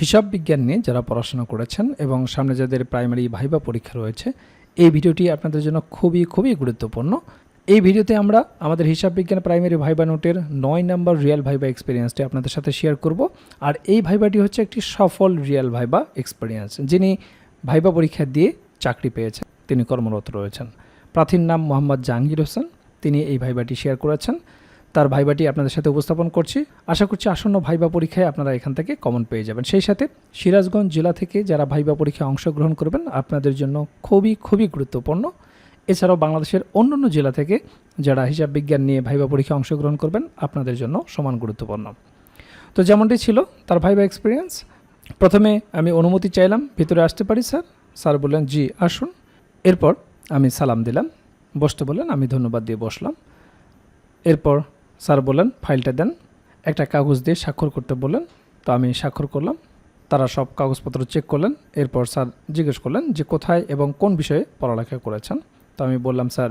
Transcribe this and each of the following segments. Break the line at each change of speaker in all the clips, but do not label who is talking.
হিসাব বিজ্ঞান নিয়ে যারা পড়াশোনা করেছেন এবং সামনে যাদের প্রাইমারি ভাইবা পরীক্ষা রয়েছে, এই ভিডিওটি আপনাদের জন্য খুবই খুবই গুরুত্বপূর্ণ। এই ভিডিওতে আমরা আমাদের হিসাব বিজ্ঞান প্রাইমারি ভাইবা নোটের নয় নম্বর রিয়েল ভাইবা এক্সপিরিয়েন্সটি আপনাদের সাথে শেয়ার করব। আর এই ভাইবাটি হচ্ছে একটি সফল রিয়েল ভাইবা এক্সপিরিয়েন্স যিনি ভাইবা পরীক্ষা দিয়ে চাকরি পেয়েছেন। তিনি কর্মরত রয়েছেন। প্রার্থীর নাম মোহাম্মদ জাহাঙ্গীর হোসেন। তিনি এই ভাইবাটি শেয়ার করেছেন। তার ভাইবাটি আপনাদের সাথে উপস্থাপন করছি। আশা করছি আসন্ন ভাইবা পরীক্ষায় আপনারা এখান থেকে কমন পেয়ে যাবেন। সেই সাথে সিরাজগঞ্জ জেলা থেকে যারা ভাইবা পরীক্ষায় অংশগ্রহণ করবেন, আপনাদের জন্য খুবই খুবই গুরুত্বপূর্ণ। এছাড়াও বাংলাদেশের অন্যান্য জেলা থেকে যারা হিসাব বিজ্ঞান নিয়ে ভাইবা পরীক্ষায় অংশগ্রহণ করবেন, আপনাদের জন্য সমান গুরুত্বপূর্ণ। তো যেমনটি ছিল তার ভাইবা এক্সপিরিয়েন্স প্রথমে আমি অনুমতি চাইলাম, ভিতরে আসতে পারি, স্যার। স্যার বললেন, জি, আসুন। এরপর আমি সালাম দিলাম, বসতে বললেন, আমি ধন্যবাদ দিয়ে বসলাম। এরপর স্যার বললেন, ফাইলটা দেন। একটা কাগজ দিয়ে স্বাক্ষর করতে বললেন। তো আমি স্বাক্ষর করলাম। তারা সব কাগজপত্র চেক করলেন। এরপর স্যার জিজ্ঞেস করলেন যে কোথায় এবং কোন বিষয়ে পড়ালেখা করেছেন। তো আমি বললাম, স্যার,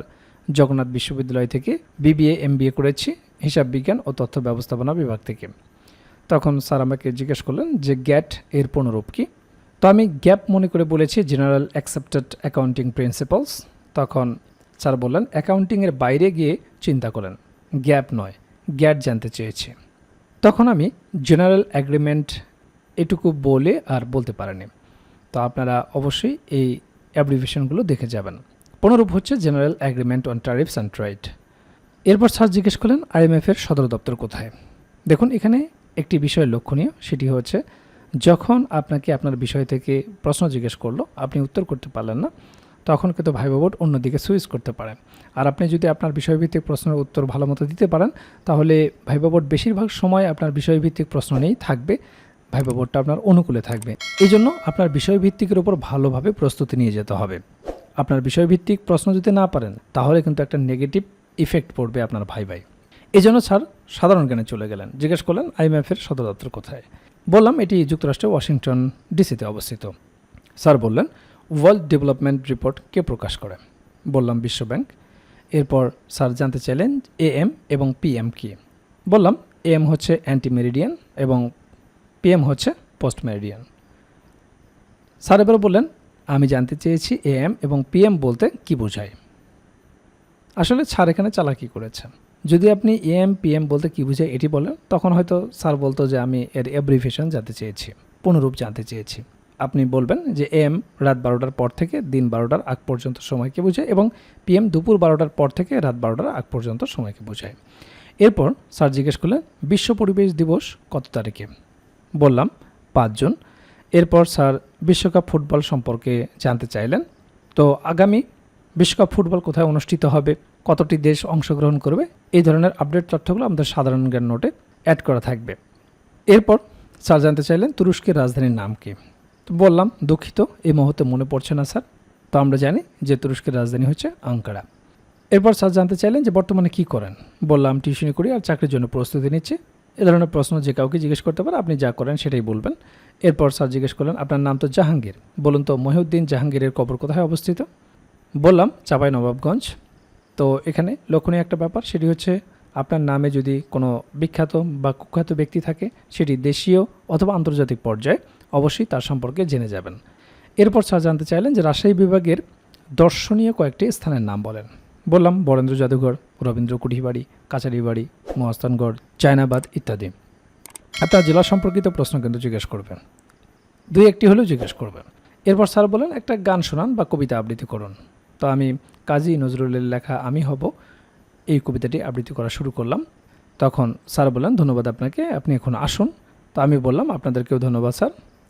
জগন্নাথ বিশ্ববিদ্যালয় থেকে বিবিএ, এমবিএ করেছি, হিসাব বিজ্ঞান ও তথ্য ব্যবস্থাপনা বিভাগ থেকে। তখন স্যার আমাকে জিজ্ঞেস করলেন যে, গ্যাট এর পুনরূপ কি? তো আমি গ্যাপ মনে করে বলেছি, জেনারেল অ্যাকসেপ্টেড অ্যাকাউন্টিং প্রিন্সিপালস। তখন স্যার বললেন, অ্যাকাউন্টিংয়ের বাইরে গিয়ে চিন্তা করেন। গ্যাপ নয়, গ্যাট জানতে চেয়েছে। তখন আমি জেনারেল অ্যাগ্রিমেন্ট এটুকু বলে আর বলতে পারিনি। তো আপনারা অবশ্যই এই অ্যাব্রিভিশনগুলো দেখে যাবেন। পুনরূপ হচ্ছে general agreement on tariffs and trade. এরপর স্যার জিজ্ঞেস করলেন, আইএমএফের সদর দপ্তর কোথায়? দেখুন, এখানে একটি বিষয় লক্ষণীয়, সেটি হচ্ছে যখন আপনাকে আপনার বিষয় থেকে প্রশ্ন জিজ্ঞেস করল, আপনি উত্তর করতে পারলেন না তখন কিন্তু ভাইবা বোর্ড অন্যদিকে সুইচ করতে পারে। আর আপনি যদি আপনার বিষয়ভিত্তিক প্রশ্নের উত্তর ভালো মতো দিতে পারেন, তাহলে ভাইবা বোর্ড বেশিরভাগ সময় আপনার বিষয়ভিত্তিক প্রশ্ন নিয়েই থাকবে, ভাইবা বোর্ডটা আপনার অনুকূলে থাকবে। এই জন্য আপনার বিষয়ভিত্তিকের উপর ভালোভাবে প্রস্তুতি নিয়ে যেতে হবে। আপনার বিষয়ভিত্তিক প্রশ্ন যদি না পারেন, তাহলে কিন্তু একটা নেগেটিভ ইফেক্ট পড়বে আপনার ভাই ভাই এই জন্য স্যার, সাধারণ জ্ঞানে চলে গেলেন। জিজ্ঞেস করলেন আইএমএফের সদর দপ্তর কোথায়? বললাম, এটি যুক্তরাষ্ট্রের ওয়াশিংটন ডিসিতে অবস্থিত। স্যার বললেন ওয়ার্ল্ড ডেভেলপমেন্ট রিপোর্ট কে প্রকাশ করে? বললাম বিশ্বব্যাংক। এরপর স্যার জানতে চাইলেন এএম এবং পিএম কি? বললাম এ এম হচ্ছে অ্যান্টি মেরিডিয়ান এবং পিএম হচ্ছে পোস্ট মেরিডিয়ান স্যার এবার বললেন, আমি জানতে চেয়েছি এএম এবং পিএম বলতে কি বোঝায়? আসলে স্যার এখানে চালাকি করেছেন। যদি আপনি এএম, পিএম বলতে কি বোঝায় এটি বলেন, তখন হয়তো স্যার বলতো যে আমি এর অ্যাব্রিভিয়েশন জানতে চেয়েছি, পুনরূপ জানতে চেয়েছি। আপনি বলবেন যে এম রাত বারোটার পর থেকে দিন বারোটার আগ পর্যন্ত সময়কে বোঝায় এবং পিএম দুপুর বারোটার পর থেকে রাত বারোটার আগ পর্যন্ত সময়কে বোঝায়। এরপর স্যার জিজ্ঞেস করলেন, বিশ্ব পরিবেশ দিবস কত তারিখে? বললাম পাঁচজন এরপর স্যার বিশ্বকাপ ফুটবল সম্পর্কে জানতে চাইলেন, তো আগামী বিশ্বকাপ ফুটবল কোথায় অনুষ্ঠিত হবে? কতটি দেশ অংশগ্রহণ করবে? এই ধরনের আপডেট তথ্যগুলো আমাদের সাধারণ জ্ঞান নোটে অ্যাড করা থাকবে। এরপর স্যার জানতে চাইলেন তুরস্কের রাজধানীর নাম কি? তো বললাম, দুঃখিত, এই মুহূর্তে মনে পড়ছে না, স্যার। তো আমরা জানি যে তুরস্কের রাজধানী হচ্ছে আঙ্কারা। এরপর স্যার জানতে চাইলেন যে বর্তমানে কি করেন। বললাম, টিউশনি করি আর চাকরির জন্য প্রস্তুতি নিচ্ছি। এ ধরনের প্রশ্ন যে কাউকে জিজ্ঞেস করতে পারে, আপনি যা করেন সেটাই বলবেন। এরপর স্যার জিজ্ঞেস করলেন, আপনার নাম তো জাহাঙ্গীর। বলুন তো, মহিউদ্দিন জাহাঙ্গীরের কবর কোথায় অবস্থিত? বললাম, চাপাই নবাবগঞ্জ। তো এখানে লক্ষণীয় একটা ব্যাপার, সেটি হচ্ছে আপনার নামে যদি কোনো বিখ্যাত বা কুখ্যাত ব্যক্তি থাকে, সেটি দেশীয় অথবা আন্তর্জাতিক পর্যায়ে অবশ্যই তার সম্পর্কে জেনে যাবেন। এরপর স্যার জানতে চাইলেন যে রাজশাহী বিভাগের দর্শনীয় কয়েকটি স্থানের নাম বলেন। বললাম, বরেন্দ্র জাদুঘর, রবীন্দ্র কুঠিবাড়ি কাছারি বাড়ি মহাস্থানগড় চায়নাবাদ ইত্যাদি। আপনার জেলা সম্পর্কিত প্রশ্ন কিন্তু জিজ্ঞেস করবেন। দুই একটি হলেও জিজ্ঞেস করবেন। এরপর স্যার বলেন, একটা গান শোনান বা কবিতা আবৃত্তি করুন। তো আমি কাজী নজরুলের লেখা আমি হব, এই কবিতাটি আবৃত্তি করা শুরু করলাম। তখন স্যার বললেন ধন্যবাদ আপনাকে, আপনি এখন আসুন। তো আমি বললাম, আপনাদেরকেও ধন্যবাদ স্যার।